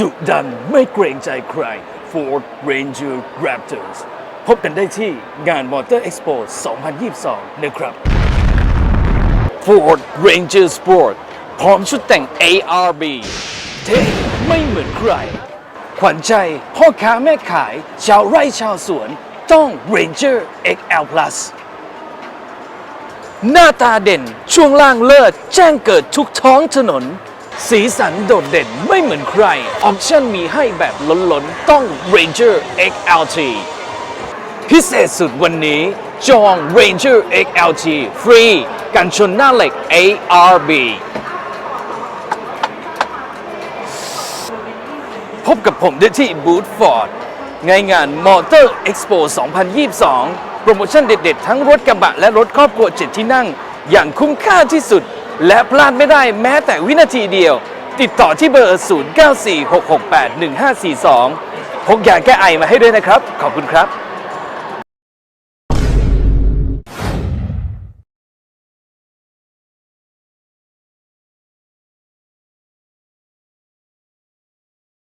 ดุดันไม่เกรงใจใคร Ford Ranger Raptors พบกันได้ที่งาน Motor Expo 2022 นะครับ Ford Ranger Sport พร้อมชุดแต่ง ARB เท่ไม่เหมือนใคร ขวัญใจพ่อค้าแม่ขาย ชาวไร่ชาวสวน ต้อง Ranger XL Plus หน้าตาเด่นช่วงล่างเลิศแจ้งเกิดทุกท้องถนน สีสันโดดเด่นไม่เหมือนใคร ออปชั่นมีให้แบบล้นๆ ต้อง Ranger XLT พิเศษสุดวันนี้ จอง Ranger XLT ฟรี กันชนหน้าเหล็ก ARB พบกับผมได้ที่บูธฟอร์ดในงาน Motor Expo 2022 โปรโมชั่นเด็ดๆ ทั้งรถกระบะและรถครอบครัว7ที่นั่ง อย่างคุ้มค่าที่สุด และพลาดไม่ได้แม้แต่วินาทีเดียว ติดต่อที่เบอร์ 0946681542 พกยาแก้ไอมาให้ด้วยนะครับ ขอบคุณครับ